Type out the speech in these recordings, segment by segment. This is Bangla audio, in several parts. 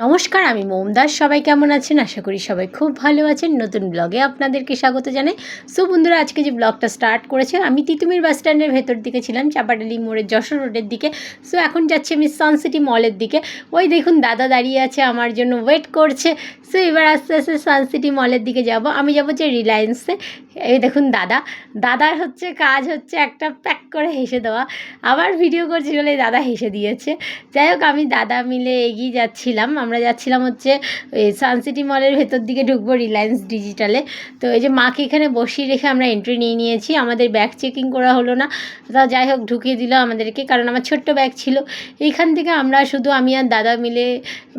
নমস্কার, আমি মোমদাস সবাই কেমন আছেন? আশা করি সবাই খুব ভালো আছেন। নতুন ব্লগে আপনাদেরকে স্বাগত জানাই। সো বন্ধুরা, আজকে যে ব্লগটা স্টার্ট করেছে, আমি তিতুমির বাস স্ট্যান্ডের ভেতর দিকে ছিলাম, চাপাডালি মোড়ের যশোর রোডের দিকে। সো এখন যাচ্ছি আমি সানসিটি মলের দিকে। ওই দেখুন, দাদা দাঁড়িয়ে আছে, আমার জন্য ওয়েট করছে। সো এবার আস্তে আস্তে সানসিটি মলের দিকে যাব। আমি যাব যে রিলায়েন্সে এই দেখুন, দাদা। দাদার হচ্ছে, কাজ হচ্ছে একটা প্যাক করে হেসে দেওয়া। আবার ভিডিও করছি বলে, দাদা হেসে দিয়েছে। যাই হোক, আমি দাদা মিলে এগিয়ে যাচ্ছিলাম। আমরা যাচ্ছিলাম হচ্ছে ওই সানসিটি মলের ভেতর দিকে ঢুকবো রিলায়েন্স ডিজিটালে তো এই যে মাকে এখানে বসিয়ে রেখে আমরা এন্ট্রি নিয়ে নিয়েছি, আমাদের ব্যাগ চেকিং করা হলো না। তা যাই হোক, ঢুকিয়ে দিল আমাদেরকে, কারণ আমার ছোট্ট ব্যাগ ছিল। এইখান থেকে আমরা শুধু আমি আর দাদা মিলে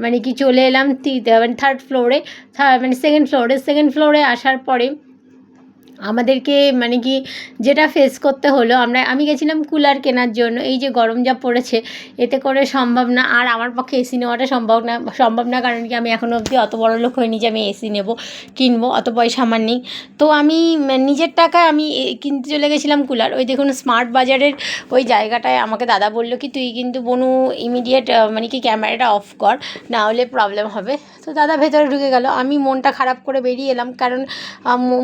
মানে কি চলে এলাম মানে থার্ড ফ্লোরে মানে সেকেন্ড ফ্লোরে সেকেন্ড ফ্লোরে আসার পরে আমাদেরকে মানে কি যেটা ফেস করতে হলো, আমরা, আমি গেছিলাম কুলার কেনার জন্য, এই যে গরম যা পড়েছে, এতে করে সম্ভব না, আর আমার পক্ষে এসি নেওয়াটা সম্ভব না সম্ভব না, কারণ কি আমি এখনও অবধি অত বড় লোক হয়নি যে আমি এসি নেব, কিনবো, অত পয়সা আমার নেই। তো আমি নিজের টাকায় আমি কিনতে চলে গেছিলাম কুলার, ওই দেখুন স্মার্ট বাজারের ওই জায়গাটায় আমাকে দাদা বলল কি, তুই কিন্তু বনু ইমিডিয়েট মানে কি ক্যামেরাটা অফ কর, না হলে প্রবলেম হবে। তো দাদা ভেতরে ঢুকে গেল, আমি মনটা খারাপ করে বেরিয়ে এলাম, কারণ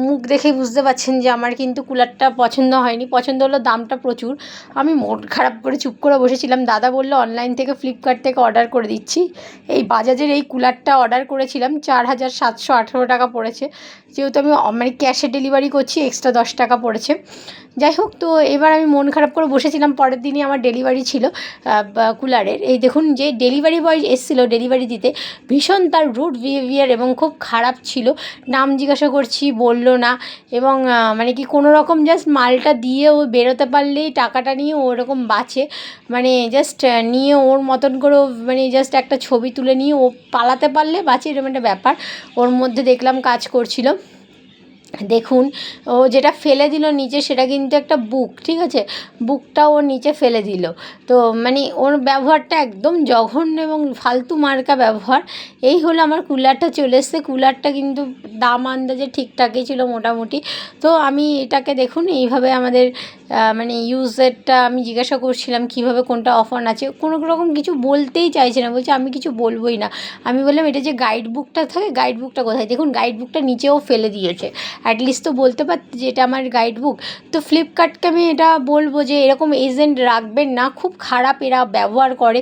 মুখ দেখেই বুঝতে পারছেন যে আমার কিন্তু কুলারটা পছন্দ হয়নি। পছন্দ হলো দামটা প্রচুর। আমি মন খারাপ করে চুপ করে বসেছিলাম। দাদা বলল অনলাইন থেকে ফ্লিপকার্ট থেকে অর্ডার করে দিচ্ছি। এই বাজাজের এই কুলারটা অর্ডার করেছিলাম। চার হাজার সাতশো আঠেরো টাকা পড়েছে। যেহেতু আমি মানে ক্যাশে ডেলিভারি করছি এক্সট্রা দশ টাকা পড়েছে। যাই হোক, তো এবার আমি মন খারাপ করে বসেছিলাম, পরের দিনই আমার ডেলিভারি ছিল কুলারের। এই দেখুন যে ডেলিভারি বয় এসেছিল ডেলিভারি দিতে, ভীষণ তার রুড বিহেভিয়ার এবং খুব খারাপ ছিল। নাম জিজ্ঞাসা করছি, বলল না এবং মানে কি কোনো রকম জাস্ট মালটা দিয়ে ও বেরোতে পারলেই টাকাটা নিয়ে ওরকম বাঁচে। মানে জাস্ট নিয়ে ওর মতন করে মানে জাস্ট একটা ছবি তুলে নিয়ে ও পালাতে পারলে বাঁচে, এরকম একটা ব্যাপার। ওর মধ্যে দেখলাম কাজ করছিল। দেখুন, ও যেটা ফেলে দিল নিচে সেটা কিন্তু একটা বুক, ঠিক আছে? বুকটা ও নিচে ফেলে দিল। তো মানে ওর ব্যবহারটা একদম জঘন্য এবং ফালতু মার্কা ব্যবহার। এই হলো আমার কুলারটা চলে এসছে। কুলারটা কিন্তু দাম আন্দাজে ঠিকঠাকই ছিল মোটামুটি। তো আমি এটাকে দেখুন, এইভাবে আমাদের মানে ইউজেরটা আমি জিজ্ঞাসা করছিলাম কীভাবে কোনটা অফ অন আছে। কোনো রকম কিছু বলতেই চাইছে না, বলছে আমি কিছু বলবোই না। আমি বললাম, এটা যে গাইড বুকটা থাকে গাইড বুকটা কোথায়? দেখুন গাইড বুকটা নিচেও ফেলে দিয়েছে। অ্যাটলিস্ট তো বলতে পারতি যে এটা আমার গাইড বুক তো ফ্লিপকার্টকে আমি এটা বলব যে, এরকম এজেন্ট রাখবেন না, খুব খারাপ এরা ব্যবহার করে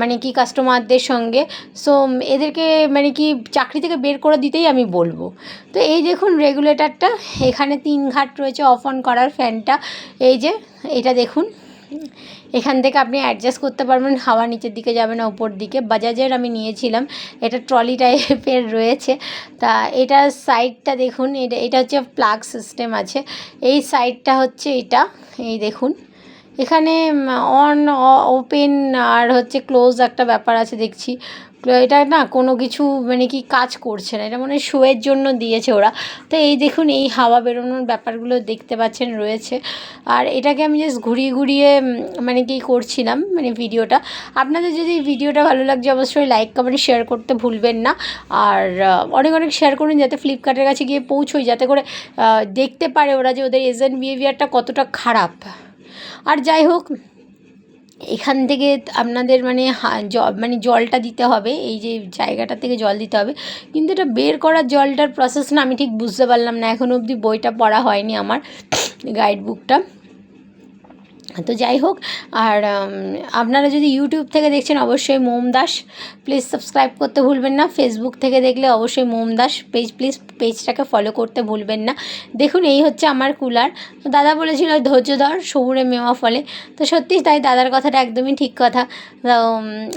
মানে কি কাস্টমারদের সঙ্গে। সো এদেরকে মানে কি চাকরি থেকে বের করে দিতেই আমি বলব। তো এই দেখুন রেগুলেটরটা এখানে তিন ঘাট রয়েছে অফ অন করার ফ্যানটা এই যে, এটা দেখুন। এখান থেকে আপনি অ্যাডজাস্ট করতে পারবেন, হাওয়া নিচের দিকে যাবে না, উপর দিকে। বাজাজের আমি নিয়েছিলাম, এটা ট্রলি টাইপের রয়েছে। তা এটা সাইডটা দেখুন, এটা এটা হচ্ছে প্লাগ সিস্টেম আছে। এই সাইডটা হচ্ছে এটা, এই দেখুন। এখানে অন ওপেন আর হচ্ছে ক্লোজ একটা ব্যাপার আছে দেখছি। এটা না কোনো কিছু মানে কি কাজ করছে না, এটা মনে শোয়ের জন্য দিয়েছে ওরা। তো এই দেখুন, এই হাওয়া বেরোনোর ব্যাপারগুলো দেখতে পাচ্ছেন রয়েছে। আর এটাকে আমি জাস্ট ঘুরিয়ে ঘুরিয়ে মানে কি করছিলাম মানে ভিডিওটা। আপনাদের যদি ভিডিওটা ভালো লাগছে, অবশ্যই লাইক কমেন্ট শেয়ার করতে ভুলবেন না। আর অনেক অনেক শেয়ার করুন যাতে ফ্লিপকার্টের কাছে গিয়ে পৌঁছোই, যাতে করে দেখতে পারে ওরা যে ওদের এজেন্ট বিহেভিয়ারটা কতটা খারাপ। আর যাই হোক, এখান থেকে আপনাদের মানে মানে জলটা দিতে হবে, এই যে জায়গাটা থেকে জল দিতে হবে। কিন্তু এটা বের করার জলটার প্রসেস না, আমি ঠিক বুঝতে পারলাম না এখনও অবধি বইটা পড়া হয়নি আমার গাইড বুকটা তো যাই হোক, আর আপনারা যদি ইউটিউব থেকে দেখছেন অবশ্যই মোম দাস প্লিজ সাবস্ক্রাইব করতে ভুলবেন না। ফেসবুক থেকে দেখলে অবশ্যই মোম দাস পেজ প্লিজ পেজটাকে ফলো করতে ভুলবেন না। দেখুন, এই হচ্ছে আমার কুলার। দাদা বলেছিল ধৈর্য ধর সবুরে মেওয়া ফলে। তো সত্যি তাই দাদার কথাটা একদমই ঠিক কথা।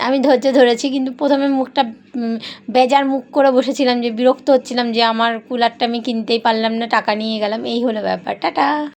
আমি ধৈর্য ধরেছি, কিন্তু প্রথমে মুখটা বেজার মুখ করে বসেছিলাম যে, বিরক্ত হচ্ছিলাম যে, আমার কুলারটা আমি কিনতেই পারলাম না, টাকা নিয়ে গেলাম। এই হলো ব্যাপার। টাটা!